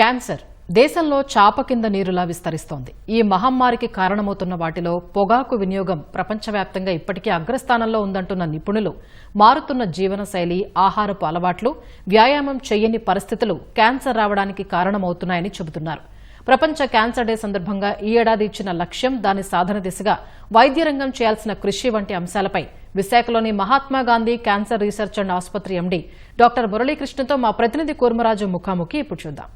Cancer. దేశంలో చాప కింద నీరులా విస్తరిస్తోంది. ఈ మహమ్మారికి కారణమవుతున్న వాటిలో పొగాకు వినియోగం ప్రపంచవ్యాప్తంగా ఇప్పటికీ అగ్రస్థానంలో ఉందంటున్న నిపుణులు. మారుతున్న జీవనశైలి ఆహారపు అలవాట్లు వ్యాయామం చేయని పరిస్థితులు క్యాన్సర్ రావడానికి కారణమవుతున్నాయని చెబుతున్నారు. ప్రపంచ క్యాన్సర్ డే సందర్భంగా ఈ ఏడాది ఇచ్చిన లక్ష్యం దాని సాధన దిశగా వైద్య రంగం చేయాల్సిన కృషి వంటి అంశాలపై విశాఖలోని మహాత్మాగాంధీ క్యాన్సర్ రీసెర్చ్ అండ్ ఆసుపత్రి ఎండీ డాక్టర్ మురళీకృష్ణతో మా ప్రతినిధి కూర్మరాజు ముఖాముఖి ఇప్పుడు చూద్దాం.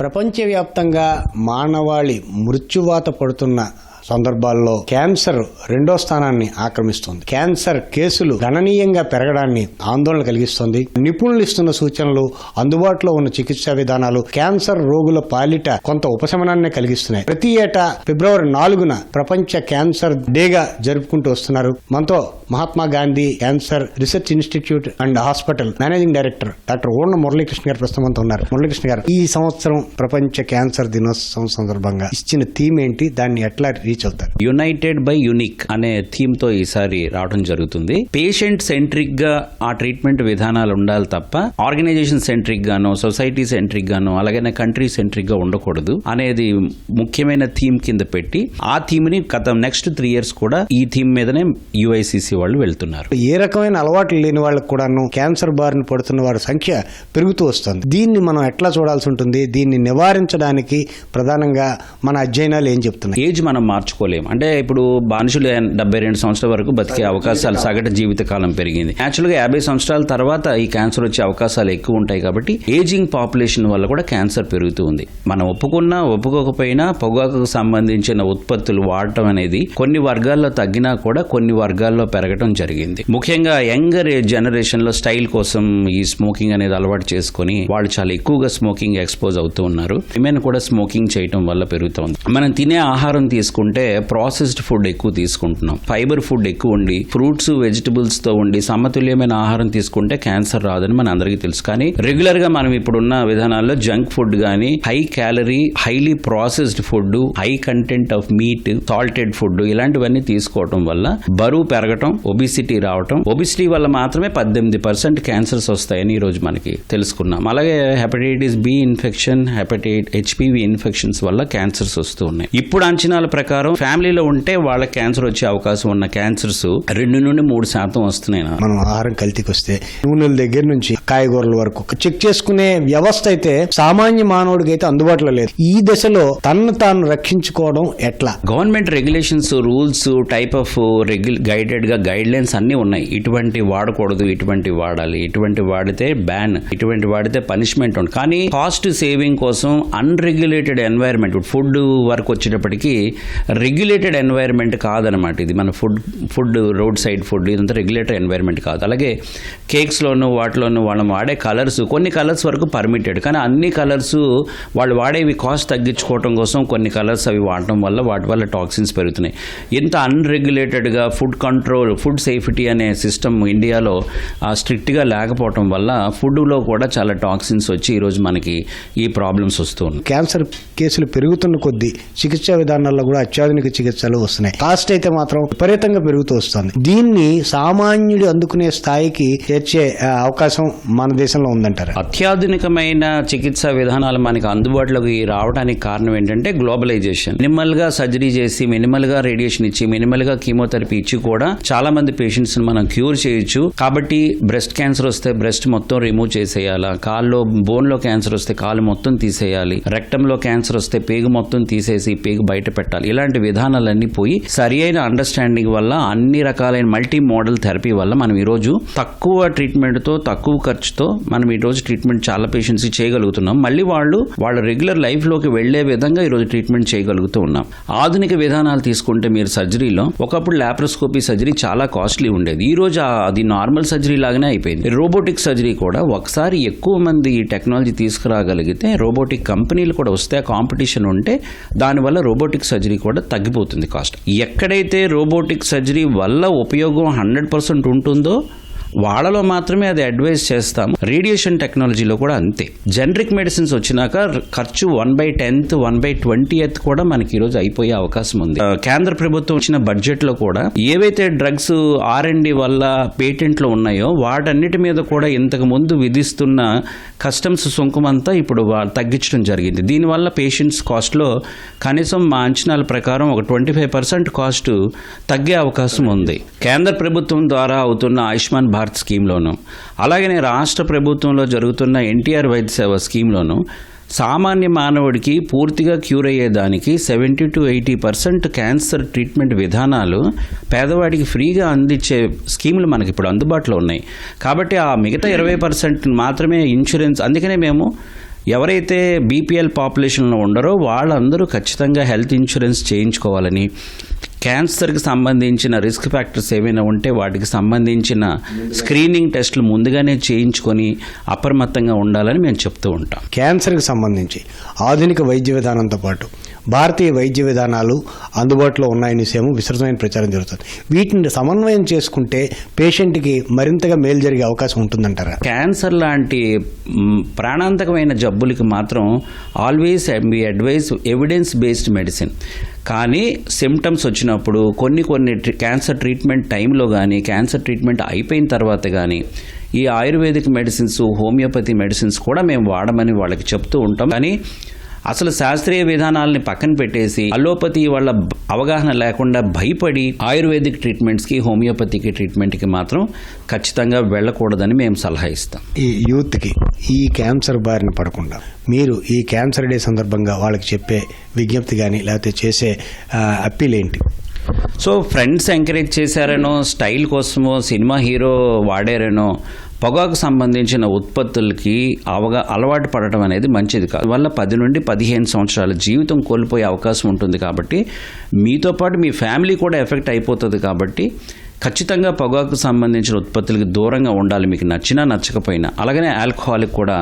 ప్రపంచవ్యాప్తంగా మానవాళి మృత్యువాత పడుతున్న సందర్భాల్లో క్యాన్సర్ రెండో స్థానాన్ని ఆక్రమిస్తుంది. క్యాన్సర్ కేసులు గణనీయంగా పెరగడాన్ని ఆందోళన కలిగిస్తుంది. నిపుణులు ఇస్తున్న సూచనలు అందుబాటులో ఉన్న చికిత్సా విధానాలు క్యాన్సర్ రోగుల పాలిట కొంత ఉపశమనాన్ని కలిగిస్తున్నాయి. ప్రతి ఏటా ఫిబ్రవరి నాలుగున ప్రపంచ క్యాన్సర్ డేగా జరుపుకుంటూ వస్తున్నారు. మనతో Mahatma Gandhi cancer research institute and hospital managing director doctor Orna Muralikrishna గారు ప్రస్తుతం మనతో ఉన్నారు. మురళీకృష్ణ గారు ఈ సంవత్సరం ప్రపంచ క్యాన్సర్ దినోత్సవం సందర్భంగా ఇచ్చిన థీమ్ ఏంటి? దాన్ని ఎట్లా అవుతారు యునైటెడ్ బై యునిక్ అనే థీమ్తో ఈసారి రావడం జరుగుతుంది. పేషెంట్ సెంట్రిక్గా ఆ ట్రీట్మెంట్ విధానాలు ఉండాలి తప్ప ఆర్గనైజేషన్ సెంట్రిక్ గాను సొసైటీ సెంట్రిక్ గాను అలాగే కంట్రీ సెంట్రిక్గా ఉండకూడదు అనేది ముఖ్యమైన థీమ్ కింద పెట్టి ఆ థీమ్ని గత నెక్స్ట్ త్రీ ఇయర్స్ కూడా ఈ థీమ్ మీదనే యుఐసిసి వాళ్ళు వెళ్తున్నారు. ఏ రకమైన అలవాట్లు లేని వాళ్ళకు కూడాను క్యాన్సర్ బారిన పడుతున్న వారి సంఖ్య పెరుగుతూ వస్తుంది. దీన్ని మనం ఎట్లా చూడాల్సి ఉంటుంది? దీన్ని నివారించడానికి ప్రధానంగా మన అధ్యయనాలు ఏం చెప్తున్నాయి? ఏజ్ మనం మార్చుకోలేము. అంటే ఇప్పుడు మనుషులు డెబ్బై రెండు సంవత్సరాల వరకు బతికే అవకాశాలు సగటు జీవితకాలం పెరిగింది. యాక్చువల్గా యాభై సంవత్సరాల తర్వాత ఈ క్యాన్సర్ వచ్చే అవకాశాలు ఎక్కువ ఉంటాయి కాబట్టి ఏజింగ్ పాపులేషన్ వల్ల కూడా క్యాన్సర్ పెరుగుతూ ఉంది. మనం ఒప్పుకున్నా ఒప్పుకోకపోయినా పొగాకుకు సంబంధించిన ఉత్పత్తులు వాడటం అనేది కొన్ని వర్గాల్లో తగ్గినా కూడా కొన్ని వర్గాల్లో పెరగడం జరిగింది. ముఖ్యంగా యంగర్ జనరేషన్లో స్టైల్ కోసం ఈ స్మోకింగ్ అనేది అలవాటు చేసుకొని వాళ్ళు చాలా ఎక్కువగా స్మోకింగ్ ఎక్స్పోజ్ అవుతూ ఉన్నారు. విమెన్ కూడా స్మోకింగ్ చేయటం వల్ల పెరుగుతోంది మనం తినే ఆహారం తీసుకుంటే ప్రాసెస్డ్ ఫుడ్ ఎక్కువ తీసుకుంటున్నాం. ఫైబర్ ఫుడ్ ఎక్కువ ఉండి ఫ్రూట్స్ వెజిటబుల్స్తో ఉండి సమతుల్యమైన ఆహారం తీసుకుంటే క్యాన్సర్ రాదని మన అందరికీ తెలుసు. కానీ రెగ్యులర్గా మనం ఇప్పుడున్న విధానాల్లో జంక్ ఫుడ్ గానీ high calorie highly processed food high content of meat salted food ఇలాంటివన్నీ తీసుకోవటం వల్ల బరువు పెరగటం ఒబిసిటీ రావటం ఒబిసిటీ వల్ల మాత్రమే పద్దెనిమిది పర్సెంట్ క్యాన్సర్స్ వస్తాయని ఈ రోజు మనకి తెలుసుకున్నాం. అలాగే hepatitis B infection hepatitis HPV infections వల్ల క్యాన్సర్స్ వస్తూ ఉన్నాయి. ఇప్పుడు అంచనాల ప్రకారం ఫ్యామిలీలో ఉంటే వాళ్ళ క్యాన్సర్ వచ్చే అవకాశం ఉన్న క్యాన్సర్స్ రెండు నుండి మూడు శాతం వస్తున్నాయి. మనం ఆహారం కల్తీకి వస్తే నూనెల దగ్గర నుంచి కాయగూరల వరకు చెక్ చేసుకునే వ్యవస్థ అయితే సామాన్య మానవుడికి అయితే అందుబాటులో లేదు. ఈ దశలో తన్ను తాను రక్షించుకోవడం ఎట్లా? Government regulations rules type of గైడెడ్గా guidelines అన్ని ఉన్నాయి. ఇటువంటి వాడకూడదు ఇటువంటి వాడాలి. ఇటువంటి వాడితే బ్యాన్ ఇటువంటి వాడితే పనిష్మెంట్ ఉంది కానీ కాస్ట్ సేవింగ్ కోసం అన్రెగ్యులేటెడ్ ఎన్వైరన్మెంట్ ఫుడ్ వరకు వచ్చేటప్పటికి రెగ్యులేటెడ్ ఎన్వైర్మెంట్ కాదనమాట ఇది మన food food road side food ఇదంతా రెగ్యులేటెడ్ ఎన్వైర్మెంట్ కాదు. అలాగే కేక్స్లోనూ వాటిలోనూ మనం వాడే కలర్స్ కొన్ని కలర్స్ వరకు పర్మిటెడ్. కానీ అన్ని కలర్స్ వాళ్ళు వాడేవి కాస్ట్ తగ్గించుకోవడం కోసం కొన్ని కలర్స్ అవి వాడటం వల్ల వాటి వల్ల టాక్సిన్స్ పెరుగుతున్నాయి. ఇంత అన్రెగ్యులేటెడ్గా ఫుడ్ కంట్రోల్ ఫుడ్ సేఫ్టీ అనే సిస్టమ్ ఇండియాలో స్ట్రిక్ట్గా లేకపోవటం వల్ల ఫుడ్లో కూడా చాలా టాక్సిన్స్ వచ్చి ఈరోజు మనకి ఈ ప్రాబ్లమ్స్ వస్తూ ఉన్నాయి. క్యాన్సర్ కేసులు పెరుగుతున్న కొద్దీ చికిత్సా విధానాల్లో కూడా అత్యాధునిక చికిత్సలు వస్తున్నాయి. కాస్ట్ అయితే మాత్రం విపరీతంగా పెరుగుతూ వస్తుంది. దీన్ని సామాన్యుడు అందుకునే స్థాయికి చేర్చే అవకాశం మన దేశంలో ఉందంటారు? అత్యాధునికమైన చికిత్స విధానాలు మనకి అందుబాటులోకి రావడానికి కారణం ఏంటంటే గ్లోబలైజేషన్. మినిమల్గా సర్జరీ చేసి మినిమల్గా రేడియేషన్ ఇచ్చి మినిమల్గా కీమోథెరపీ ఇచ్చి కూడా చాలా మంది పేషెంట్స్ మనం క్యూర్ చేయొచ్చు. కాబట్టి బ్రెస్ట్ క్యాన్సర్ వస్తే బ్రెస్ట్ మొత్తం రిమూవ్ చేసేయాలా? కాల్లో బోన్లో క్యాన్సర్ వస్తే కాలు మొత్తం తీసేయాలి? రెక్టంలో క్యాన్సర్ వస్తే పేగు మొత్తం తీసేసి పేగు బయట పెట్టాలి? ఇలా ఇలాంటి విధానాలన్నీ పోయి సరి అయిన అండర్స్టాండింగ్ వల్ల అన్ని రకాలైన మల్టీ మోడల్ థెరపీ వల్ల మనం ఈరోజు తక్కువ ట్రీట్మెంట్తో తక్కువ ఖర్చుతో మనం ఈరోజు ట్రీట్మెంట్ చాలా పేషెంట్స్కి చేయగలుగుతున్నాం. మళ్ళీ వాళ్ళు వాళ్ళ రెగ్యులర్ లైఫ్లోకి వెళ్ళే విధంగా ఈరోజు ట్రీట్మెంట్ చేయగలుగుతూ ఉన్నాం. ఆధునిక విధానాలు తీసుకుంటే మీరు సర్జరీలో ఒకప్పుడు లాప్రోస్కోపీ సర్జరీ చాలా కాస్ట్లీ ఉండేది. ఈ రోజు అది నార్మల్ సర్జరీ లాగానే అయిపోయింది. రోబోటిక్ సర్జరీ కూడా ఒకసారి ఎక్కువ మంది ఈ టెక్నాలజీ తీసుకురాగలిగితే రోబోటిక్ కంపెనీలు కూడా వస్తే కాంపిటీషన్ ఉంటే దానివల్ల రోబోటిక్ సర్జరీ కూడా తగ్గిపోతుంది కాస్ట్. ఎక్కడైతే రోబోటిక్ సర్జరీ వల్ల ఉపయోగం హండ్రెడ్ పర్సెంట్ ఉంటుందో వాళ్ళలో మాత్రమే అది అడ్వైస్ చేస్తాం రేడియేషన్ టెక్నాలజీలో కూడా అంతే. జనరిక్ మెడిసిన్స్ వచ్చినాక ఖర్చు one by tenth one by twenty కూడా మనకి ఈరోజు అయిపోయే అవకాశం ఉంది. కేంద్ర ప్రభుత్వం ఇచ్చిన బడ్జెట్లో కూడా ఏవైతే డ్రగ్స్ ఆర్ఎండి వల్ల పేటెంట్లు ఉన్నాయో వాటన్నిటి మీద కూడా ఇంతకు ముందు విధిస్తున్న కస్టమ్స్ సుంకమంతా ఇప్పుడు వా- తగ్గించడం జరిగింది. దీనివల్ల పేషెంట్స్ కాస్ట్లో కనీసం మా అంచనాల ప్రకారం ఒక ట్వంటీ ఫైవ్ పర్సెంట్ కాస్ట్ తగ్గే అవకాశం ఉంది. కేంద్ర ప్రభుత్వం ద్వారా అవుతున్న ఆయుష్మాన్ భారత్ స్కీమ్లోను అలాగనే రాష్ట్ర ప్రభుత్వంలో జరుగుతున్న ఎన్టీఆర్ వైద్య సేవ స్కీమ్లోను సామాన్య మానవుడికి పూర్తిగా క్యూర్ అయ్యేదానికి seventy to eighty percent cancer treatment విధానాలు పేదవాడికి ఫ్రీగా అందించే స్కీములు మనకి ఇప్పుడు అందుబాటులో ఉన్నాయి. కాబట్టి ఆ మిగతా ఇరవై పర్సెంట్ మాత్రమే ఇన్సూరెన్స్ అందుకనే మేము ఎవరైతే బీపీఎల్ పాపులేషన్లో ఉండరో వాళ్ళందరూ ఖచ్చితంగా హెల్త్ ఇన్సూరెన్స్ చేయించుకోవాలని క్యాన్సర్కి సంబంధించిన రిస్క్ ఫ్యాక్టర్స్ ఏమైనా ఉంటే వాటికి సంబంధించిన స్క్రీనింగ్ టెస్టులు ముందుగానే చేయించుకొని అప్రమత్తంగా ఉండాలని మేము చెప్తూ ఉంటాం. క్యాన్సర్కి సంబంధించి ఆధునిక వైద్య విధానంతో పాటు భారతీయ వైద్య విధానాలు అందుబాటులో ఉన్నాయని విషయం విస్తృతమైన ప్రచారం జరుగుతుంది. వీటిని సమన్వయం చేసుకుంటే పేషెంట్కి మరింతగా మేలు జరిగే అవకాశం ఉంటుందంటారా? క్యాన్సర్ లాంటి ప్రాణాంతకమైన జబ్బులకి మాత్రం ఆల్వేస్ మీ అడ్వైస్ ఎవిడెన్స్ బేస్డ్ మెడిసిన్. కానీ సిమ్టమ్స్ వచ్చినప్పుడు కొన్ని కొన్ని ట్రీ- క్యాన్సర్ ట్రీట్మెంట్ టైంలో కానీ క్యాన్సర్ ట్రీట్మెంట్ అయిపోయిన తర్వాత కానీ ఈ ఆయుర్వేదిక్ మెడిసిన్స్ హోమియోపతి మెడిసిన్స్ కూడా మేము వాడమని వాళ్ళకి చెప్తూ ఉంటాం. కానీ అసలు శాస్త్రీయ విధానాలని పక్కన పెట్టేసి అలోపతి వాళ్ళ అవగాహన లేకుండా భయపడి ఆయుర్వేదిక్ ట్రీట్మెంట్స్కి హోమియోపతికి ట్రీట్మెంట్కి మాత్రం ఖచ్చితంగా వెళ్ళకూడదని మేము సలహా ఇస్తాం. ఈ యూత్కి ఈ క్యాన్సర్ బారిన పడకుండా మీరు ఈ క్యాన్సర్ డే సందర్భంగా వాళ్ళకి చెప్పే విజ్ఞప్తి కానీ లేకపోతే చేసే అప్పీల్ ఏంటి సో ఫ్రెండ్స్ ఎంకరేజ్ చేశారనో స్టైల్ కోసమో సినిమా హీరో వాడారనో పొగాకు సంబంధించిన ఉత్పత్తులకి అవగా అలవాటు పడటం అనేది మంచిది కాదు వల్ల పది నుండి పదిహేను సంవత్సరాల జీవితం కోల్పోయే అవకాశం ఉంటుంది కాబట్టి మీతో పాటు మీ ఫ్యామిలీ కూడా ఎఫెక్ట్ అయిపోతుంది కాబట్టి ఖచ్చితంగా పొగాకు సంబంధించిన ఉత్పత్తులకి దూరంగా ఉండాలి మీకు నచ్చినా నచ్చకపోయినా. అలాగనే ఆల్కహాలిక్ కూడా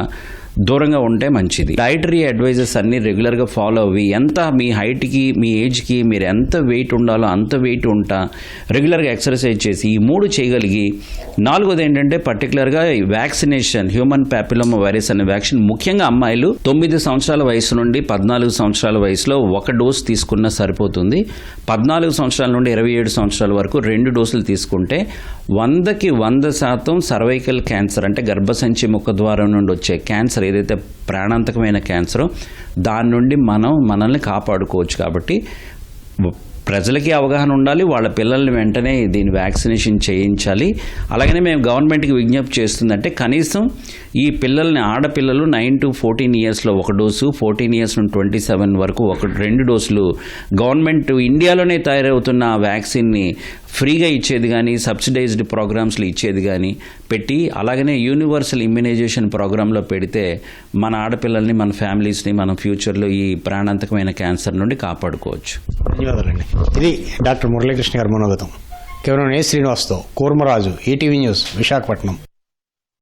దూరంగా ఉంటే మంచిది. డైటరీ అడ్వైజెస్ అన్ని రెగ్యులర్గా ఫాలో అవ్వి ఎంత మీ హైట్కి మీ ఏజ్కి మీరు ఎంత వెయిట్ ఉండాలో అంత వెయిట్ ఉంటా రెగ్యులర్గా ఎక్సర్సైజ్ చేసి ఈ మూడు చేయగలిగి నాలుగోది ఏంటంటే పర్టికులర్గా వ్యాక్సినేషన్ హ్యూమన్ ప్యాపిలోమా వైరస్ అనే వ్యాక్సిన్ ముఖ్యంగా అమ్మాయిలు తొమ్మిది సంవత్సరాల వయసు నుండి పద్నాలుగు సంవత్సరాల వయసులో ఒక డోస్ తీసుకున్నా సరిపోతుంది. పద్నాలుగు సంవత్సరాల నుండి ఇరవై ఏడు సంవత్సరాల వరకు రెండు డోసులు తీసుకుంటే వందకి వంద శాతం సర్వైకల్ క్యాన్సర్ అంటే గర్భసంచి ముఖ ద్వారం నుండి వచ్చే క్యాన్సర్ ఏదైతే ప్రాణాంతకమైన క్యాన్సరో దాని నుండి మనం మనల్ని కాపాడుకోవచ్చు కాబట్టి ప్రజలకి అవగాహన ఉండాలి వాళ్ళ పిల్లల్ని వెంటనే దీని వ్యాక్సినేషన్ చేయించాలి. అలాగనే మేము గవర్నమెంట్కి విజ్ఞప్తి చేస్తుందంటే కనీసం ఈ పిల్లల్ని ఆడపిల్లలు నైన్ టు ఫోర్టీన్ ఇయర్స్లో ఒక డోసు ఫోర్టీన్ ఇయర్స్ నుండి ట్వంటీ సెవెన్ వరకు ఒక రెండు డోసులు గవర్నమెంట్ ఇండియాలోనే తయారవుతున్న ఆ వ్యాక్సిన్ని ఫ్రీగా ఇచ్చేది కానీ సబ్సిడైజ్డ్ ప్రోగ్రామ్స్లో ఇచ్చేది కానీ పెట్టి అలాగనే యూనివర్సల్ ఇమ్యునైజేషన్ ప్రోగ్రాంలో పెడితే మన ఆడపిల్లల్ని మన ఫ్యామిలీస్ని మనం ఫ్యూచర్లో ఈ ప్రాణాంతకమైన క్యాన్సర్ నుండి కాపాడుకోవచ్చు. ధన్యవాదాలండి. ఇది డాక్టర్ మురళీకృష్ణ గారి మనోగతం. కేవలం ఏ శ్రీనివాస్తో కూర్మరాజు ఈటీవీ న్యూస్ విశాఖపట్నం.